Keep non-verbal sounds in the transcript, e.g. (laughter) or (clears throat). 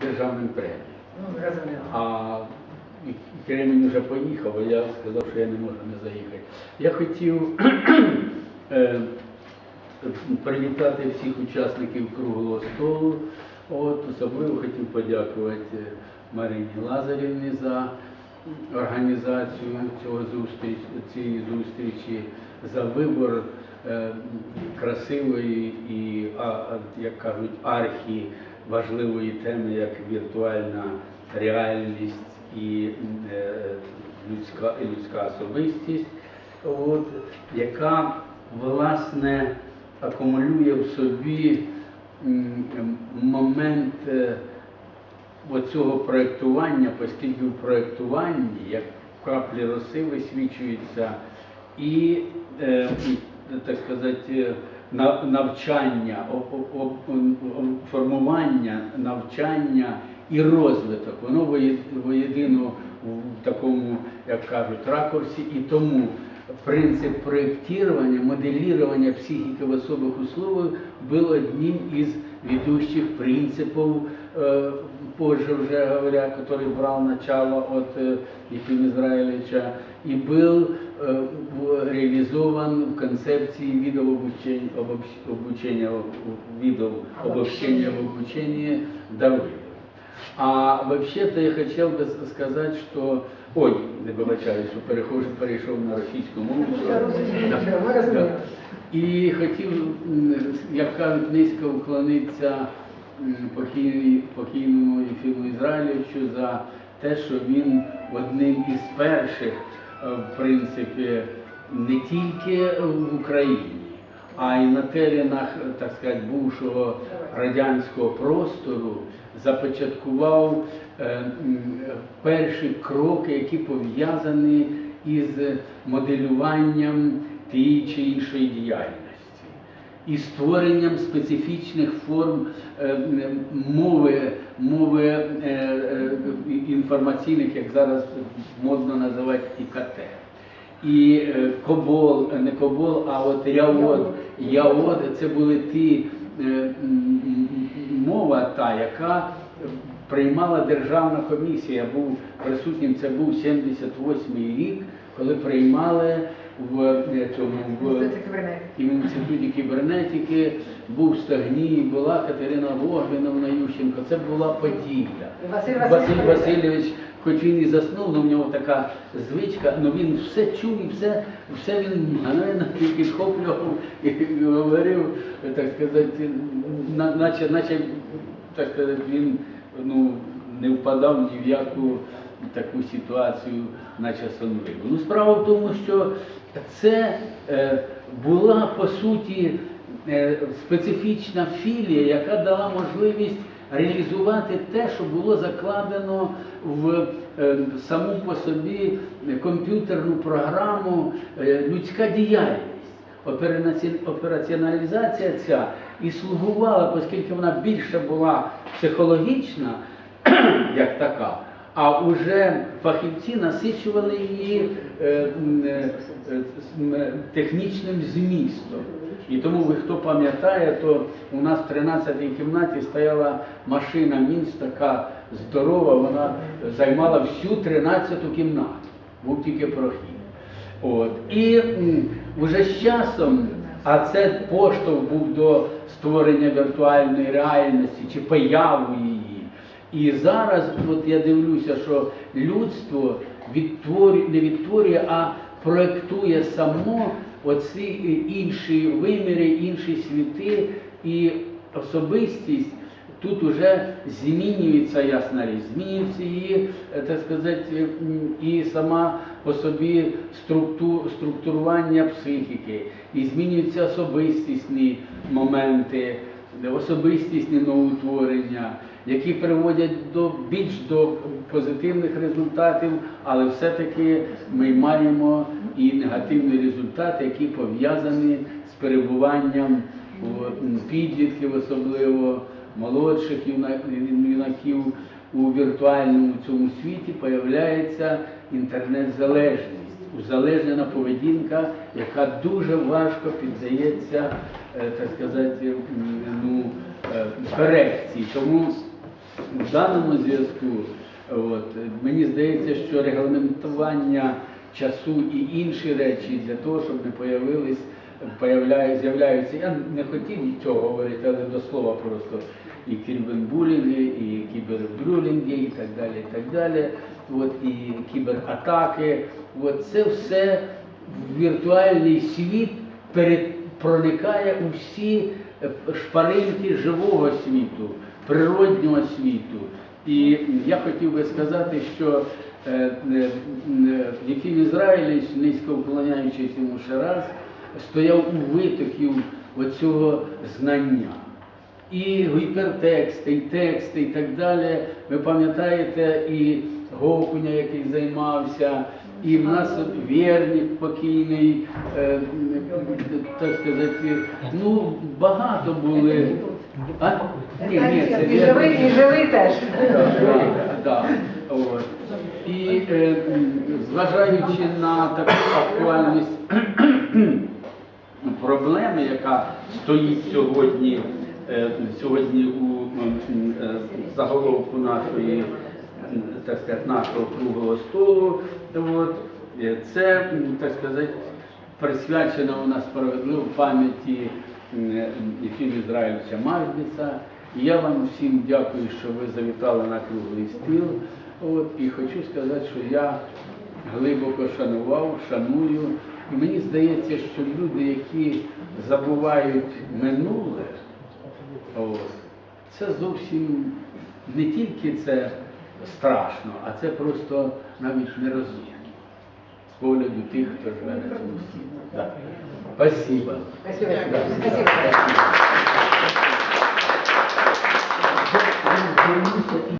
державним премією. Ну. А Кремінь вже поїхав, а я сказав, що я не можу не заїхати. Я хотів (clears throat) е, привітати всіх учасників круглого столу. От, особливо хотів подякувати Марині Лазарівні за організацію цього зустріч, цієї зустрічі, за вибор е, красивої і, а, як кажуть, архі важливої теми, як віртуальна реальність і е, людська, і людська особистість, от, яка власне акумулює в собі момент е, оцього проєктування, оскільки в проєктуванні, як в каплі роси висвічується і, е, так сказати, навчання, о- о- о- о- формування, навчання і розвиток. Воно воє- воєдино в такому, як кажуть, ракурсі, і тому принцип проєктування, моделирования психики в особых условиях был одним из ведущих принципов, э, позже уже говоря, который брал начало от э, Ефима Израилевича и был э, в- реализован в концепции видов обучения, обобщ- обучения, видов обобщения в обучении Давыдова. А вообще-то я хотел бы с- сказать, что... Ой, не вибачаю, що перехожу, перейшов на російську мову. Я розумію, Да. що ми розуміємо. Да. І хотів, м, як кажуть, низько вклонитися м, покійній- покійному Єфіму Ізраїльовичу за те, що він одним із перших, е, в принципі, не тільки в Україні, а й на теренах, так сказати, бувшого радянського простору започаткував е, перші кроки, які пов'язані із моделюванням тієї чи іншої діяльності і створенням специфічних форм е, мови, мови е, е, інформаційних, як зараз модно називати ІКТ. І Кобол, не Кобол, а от Яод, Яод це були ті мова та, яка приймала державна комісія. Я був присутнім, це був 78-й рік, коли приймали в цьому в інституті кібернетики, був в Стагнії, була Катерина Логвіновна Ющенко. Це була подія. Василь Василь Васильович. Васильович, хоч він і заснув, але в нього така звичка, але він все чув і все, все він мгновенно підхоплював і говорив, так сказати, наче, наче так сказати, він ну, не впадав ні в яку таку ситуацію, наче сонливу. Ну, справа в тому, що це е, була по суті е, специфічна філія, яка дала можливість реалізувати те, що було закладено в е, саму по собі комп'ютерну програму людська діяльність. Операціоналізація ця і слугувала, оскільки вона більше була психологічна, (clears throat) як така, а вже фахівці насичували її е, е, е, технічним змістом. І тому ви хто пам'ятає, то у нас в 13-й кімнаті стояла машина Мінц, така здорова, вона займала всю 13-ту кімнату, був тільки прохід. От. І вже з часом, а це поштовх був до створення віртуальної реальності чи появу її. І зараз, от я дивлюся, що людство відтворює, не відтворює, а проєктує само оці інші виміри, інші світи і особистість тут уже змінюється ясна річ, змінюється її, е, так сказати, і сама по собі структу, структурування психіки, і змінюються особистісні моменти, особистісні новоутворення, які приводять до більш до позитивних результатів, але все-таки ми маємо і негативні результати, які пов'язані з перебуванням підлітків, особливо молодших юнаків у віртуальному цьому світі появляється інтернет-залежність, узалежнена поведінка, яка дуже важко піддається, е, так сказати, ну, е, корекції. Тому В даному зв'язку от, мені здається, що регламентування часу і інші речі для того, щоб не появились, з'являються. Я не хотів цього говорити, але до слова просто і кібербулінги, і кібербрюлінги, і так далі, і так далі. От, і кібератаки. От, це все в віртуальний світ перед, проникає у е, шпаринки живого світу, природнього світу. І я хотів би сказати, що е, е, е, Єфім Ізраїльович, низько вклоняючись йому ще раз, стояв у витоків оцього знання. І гіпертексти, і тексти, і так далі. Ви пам'ятаєте і Гокуня, який займався, і в нас вірник покійний, е, так сказати, ну багато були. А? Ні, ні, це І живий, і живий теж. От. І е, зважаючи на таку актуальність проблеми, яка стоїть сьогодні, е, сьогодні у е, заголовку нашої, так сказати, нашого круглого столу, от, це, так сказати, присвячено у нас справедливо пам'яті м, е, Єфіма Ізраїльовича Маждіса. І я вам всім дякую, що ви завітали на круглий стіл. От, і хочу сказати, що я глибоко шанував, шаную. І мені здається, що люди, які забувають минуле, от, це зовсім не тільки це страшно, а це просто навіть нерозумно з погляду тих, хто живе на цьому світі. Да. Спасибо. Спасибо. Да. Спасибо. Да.